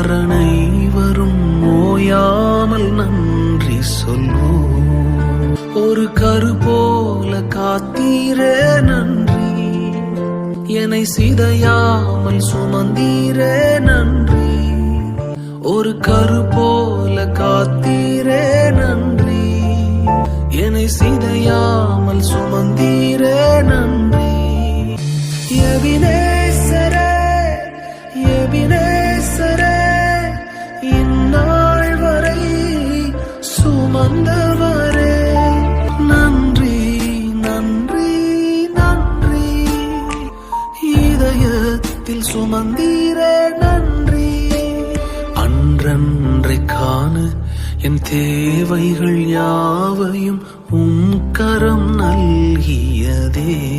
வரும் ஓயாமல் நன்றி சொல்வோம். ஒரு கரு போல காத்தீரே நன்றி. என்னை சிதையாமல் சுமந்தீரே நன்றி. ஒரு கரு போல காத்தீரே நன்றி. என்னை சிதையாமல் சுமந்தீர் சுமந்தவரே நன்றி நன்றி நன்றி. இதயத்தில் சுமந்தீரே நன்றி. அன்றன்றை என் தேவைகள் யாவையும் உம் கரம் நல்கியதே.